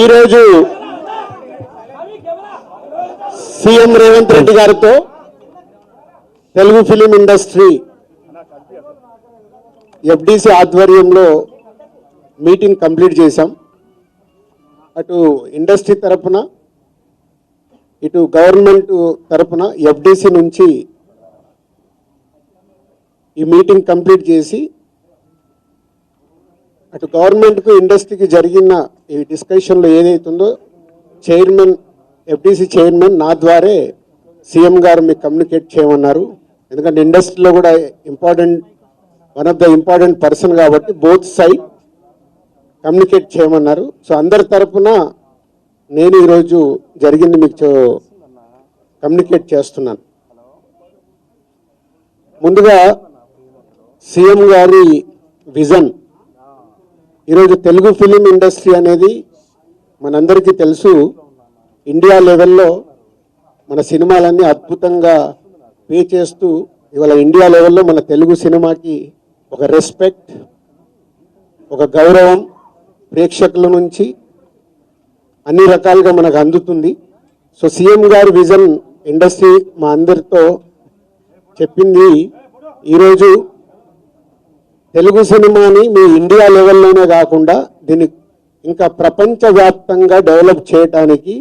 ఈరోజు సీఎం రేవంత్ రెడ్డి గారితో Telugu film industry FDC ఆధ్వర్యంలో మీటింగ్ కంప్లీట్ చేశాం. అటు ఇండస్ట్రీ తరపున ఇటు గవర్నమెంట్ తరపున ఎఫ్డిసి నుంచి ఈ మీటింగ్ కంప్లీట్ చేసి అటు గవర్నమెంట్కు ఇండస్ట్రీకి జరిగిన ఈ డిస్కషన్లో ఏదైతుందో చైర్మన్ ఎఫ్డిసి చైర్మన్ నా ద్వారే సీఎం గారు మీకు కమ్యూనికేట్ చేయమన్నారు. ఎందుకంటే ఇండస్ట్రీలో కూడా important one of the important person కాబట్టి బోత్ సైడ్ కమ్యూనికేట్ చేయమన్నారు. సో అందరి తరఫున నేను ఈరోజు జరిగింది మీకు కమ్యూనికేట్ చేస్తున్నాను. ముందుగా సీఎం గారి విజన్ ఈరోజు తెలుగు ఫిలిం ఇండస్ట్రీ అనేది మనందరికీ తెలుసు. ఇండియా లెవెల్లో మన సినిమాలన్నీ అద్భుతంగా పే చేస్తూ ఇవాళ ఇండియా లెవెల్లో మన తెలుగు సినిమాకి ఒక రెస్పెక్ట్ ఒక గౌరవం ప్రేక్షకుల నుంచి అన్ని రకాలుగా మనకు అందుతుంది. సో సీఎం గారి విజన్ ఇండస్ట్రీ మా అందరితో చెప్పింది ఈరోజు తెలుగు సినిమాని మీ ఇండియా లెవెల్లోనే కాకుండా దీన్ని ఇంకా ప్రపంచవ్యాప్తంగా డెవలప్ చేయడానికి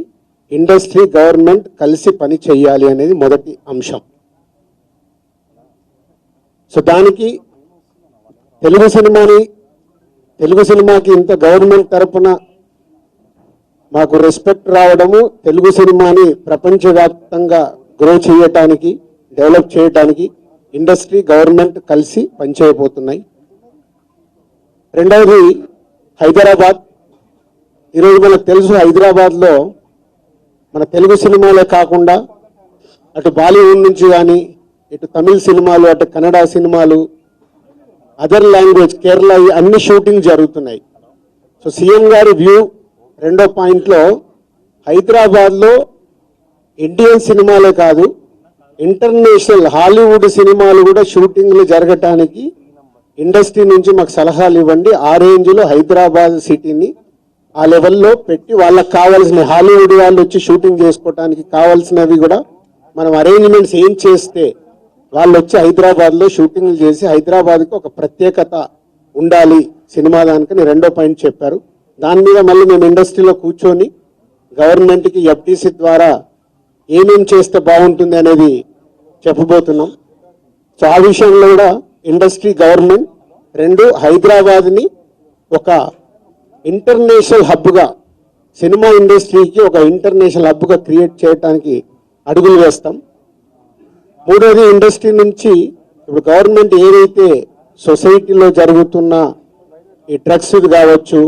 ఇండస్ట్రీ గవర్నమెంట్ కలిసి పని చేయాలి అనేది మొదటి అంశం. సో దానికి తెలుగు సినిమాని తెలుగు సినిమాకి ఇంత గవర్నమెంట్ తరపున మాకు రెస్పెక్ట్ రావడము తెలుగు సినిమాని ప్రపంచవ్యాప్తంగా గ్రో చేయటానికి డెవలప్ చేయటానికి ఇండస్ట్రీ గవర్నమెంట్ కలిసి పనిచేయబోతున్నాయి. రెండవది హైదరాబాద్. ఈరోజు మనకు తెలుసు హైదరాబాద్లో మన తెలుగు సినిమాలే కాకుండా అటు బాలీవుడ్ నుంచి కానీ ఇటు తమిళ సినిమాలు అటు కన్నడ సినిమాలు అదర్ లాంగ్వేజ్ కేరళ అన్ని షూటింగ్ జరుగుతున్నాయి. సో సీఎం గారి వ్యూ రెండో పాయింట్లో హైదరాబాద్లో ఇండియన్ సినిమాలే కాదు ఇంటర్నేషనల్ హాలీవుడ్ సినిమాలు కూడా షూటింగ్లు జరగటానికి ఇండస్ట్రీ నుంచి మాకు సలహాలు ఇవ్వండి. ఆ రేంజ్లో హైదరాబాద్ సిటీని ఆ లెవెల్లో పెట్టి వాళ్ళకి కావాల్సిన హాలీవుడ్ వాళ్ళు వచ్చి షూటింగ్ చేసుకోవటానికి కావాల్సినవి కూడా మనం అరేంజ్మెంట్స్ ఏం చేస్తే వాళ్ళు వచ్చి హైదరాబాద్లో షూటింగ్లు చేసి హైదరాబాద్కి ఒక ప్రత్యేకత ఉండాలి సినిమా దానికని రెండో పాయింట్ చెప్పారు. దాని మీద మళ్ళీ మేము ఇండస్ట్రీలో కూర్చొని గవర్నమెంట్కి ఎఫ్టీసీ ద్వారా ఏమేం చేస్తే బాగుంటుంది అనేది చెప్పబోతున్నాం. సో ఆ విషయంలో కూడా ఇండస్ట్రీ గవర్నమెంట్ రెండు హైదరాబాద్ని ఒక ఇంటర్నేషనల్ హబ్గా సినిమా ఇండస్ట్రీకి ఒక ఇంటర్నేషనల్ హబ్గా క్రియేట్ చేయడానికి అడుగులు వేస్తాం. మూడోది ఇండస్ట్రీ నుంచి ఇప్పుడు గవర్నమెంట్ ఏదైతే సొసైటీలో జరుగుతున్న ఈ డ్రగ్స్ కావచ్చు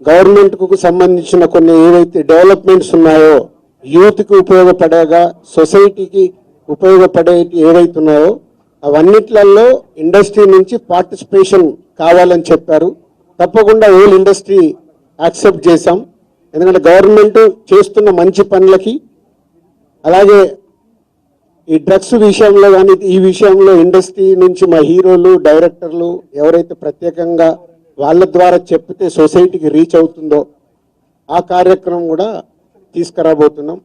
గవర్నమెంట్కు సంబంధించిన కొన్ని ఏవైతే డెవలప్మెంట్స్ ఉన్నాయో యూత్కి ఉపయోగపడేగా సొసైటీకి ఉపయోగపడే ఏవైతే ఉన్నాయో అవన్నిట్లలో ఇండస్ట్రీ నుంచి పార్టిసిపేషన్ కావాలని చెప్పారు. తప్పకుండా ఓల్ ఇండస్ట్రీ యాక్సెప్ట్ చేశాం. ఎందుకంటే గవర్నమెంట్ చేస్తున్న మంచి పనులకి అలాగే ఈ డ్రగ్స్ విషయంలో కానీ ఈ విషయంలో ఇండస్ట్రీ నుంచి మా హీరోలు డైరెక్టర్లు ఎవరైతే ప్రత్యేకంగా వాళ్ళ ద్వారా చెప్తే సొసైటీకి రీచ్ అవుతుందో ఆ కార్యక్రమం కూడా తీసుకురాబోతున్నాం.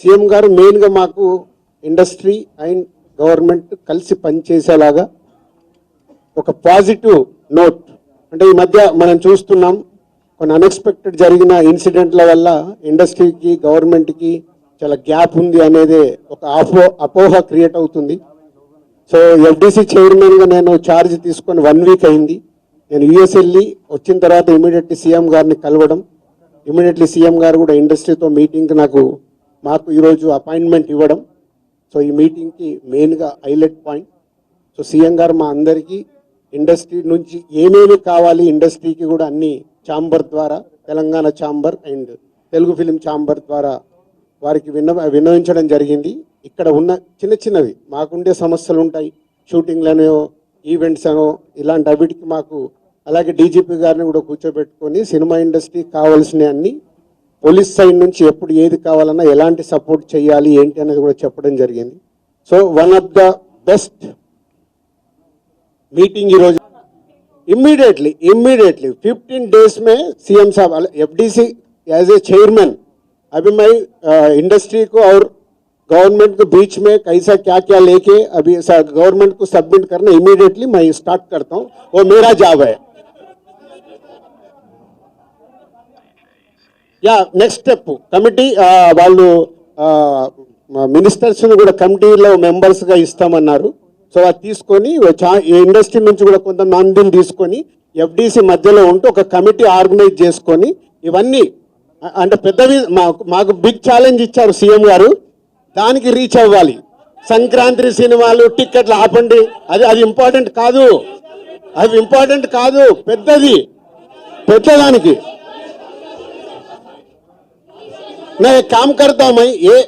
సీఎం గారు మెయిన్గా మాకు ఇండస్ట్రీ అండ్ గవర్నమెంట్ కలిసి పనిచేసేలాగా ఒక పాజిటివ్ నోట్. అంటే ఈ మధ్య మనం చూస్తున్నాం కొన్ని అన్ఎక్స్పెక్టెడ్ జరిగిన ఇన్సిడెంట్ల వల్ల ఇండస్ట్రీకి గవర్నమెంట్కి చాలా గ్యాప్ ఉంది అనేది ఒక అపో అపోహ క్రియేట్ అవుతుంది. సో ఎఫ్డిసి చైర్మన్గా నేను ఛార్జ్ తీసుకొని వన్ వీక్ అయింది. నేను యుఎస్ వెళ్ళి వచ్చిన తర్వాత ఇమీడియట్లీ సీఎం గారిని కలవడం ఇమీడియట్లీ సీఎం గారు కూడా ఇండస్ట్రీతో మీటింగ్ నాకు మాకు ఈరోజు అపాయింట్మెంట్ ఇవ్వడం సో ఈ మీటింగ్కి మెయిన్గా హైలైట్ పాయింట్. సో సీఎం గారు మా అందరికీ ఇండస్ట్రీ నుంచి ఏమేమి కావాలి ఇండస్ట్రీకి కూడా అన్ని ఛాంబర్ ద్వారా Telangana chamber and Telugu film chamber ద్వారా వారికి విన్న విన్నవించడం జరిగింది. ఇక్కడ ఉన్న చిన్న చిన్నవి మాకుండే సమస్యలు ఉంటాయి. షూటింగ్లనో ఈవెంట్స్ అనో ఇలాంటి అవిటికి మాకు అలాగే డీజీపీ గారిని కూడా కూర్చోబెట్టుకొని సినిమా ఇండస్ట్రీ కావాల్సిన అన్నీ పోలీస్ సైడ్ నుంచి ఎప్పుడు ఏది కావాలన్నా ఎలాంటి సపోర్ట్ చేయాలి ఏంటి అనేది కూడా చెప్పడం జరిగింది so one of the best meeting ఈరోజు इमीडिएटली इमीडिएटली 15 डेज में सीएम साहब एफडीसी एज ए चेयरमैन अभी मैं इंडस्ट्री को और गवर्नमेंट के बीच में कैसा क्या क्या लेके अभी गवर्नमेंट को सबमिट करना इमीडिएटली मैं स्टार्ट करता हूँ वो मेरा जॉब है యా నెక్స్ట్ స్టెప్ కమిటీ వాళ్ళు మినిస్టర్స్ని కూడా కమిటీలో మెంబర్స్గా ఇస్తామన్నారు. సో అది తీసుకొని చా- ఈ ఇండస్ట్రీ నుంచి కూడా కొంతమందిని తీసుకొని ఎఫ్డిసి మధ్యలో ఉంటూ ఒక కమిటీ ఆర్గనైజ్ చేసుకొని ఇవన్నీ అంటే పెద్దవి మాకు మాకు బిగ్ ఛాలెంజ్ ఇచ్చారు సీఎం గారు. దానికి రీచ్ అవ్వాలి. సంక్రాంతి సినిమాలు టిక్కెట్లు ఆపండి. అది అది ఇంపార్టెంట్ కాదు. అది ఇంపార్టెంట్ కాదు. పెద్దది. పెద్దదానికి मैं एक काम करता हूँ, मैं ये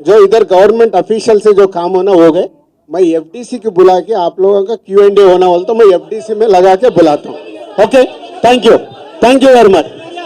जो इधर गवर्नमेंट ऑफिशियल से जो काम होना हो गए। मैं एफडीसी की बुला के आप लोगों का क्यू एंड ए होना बोलता हूँ, मैं एफडीसी में लगा के बुलाता हूँ। Okay thank you thank you very much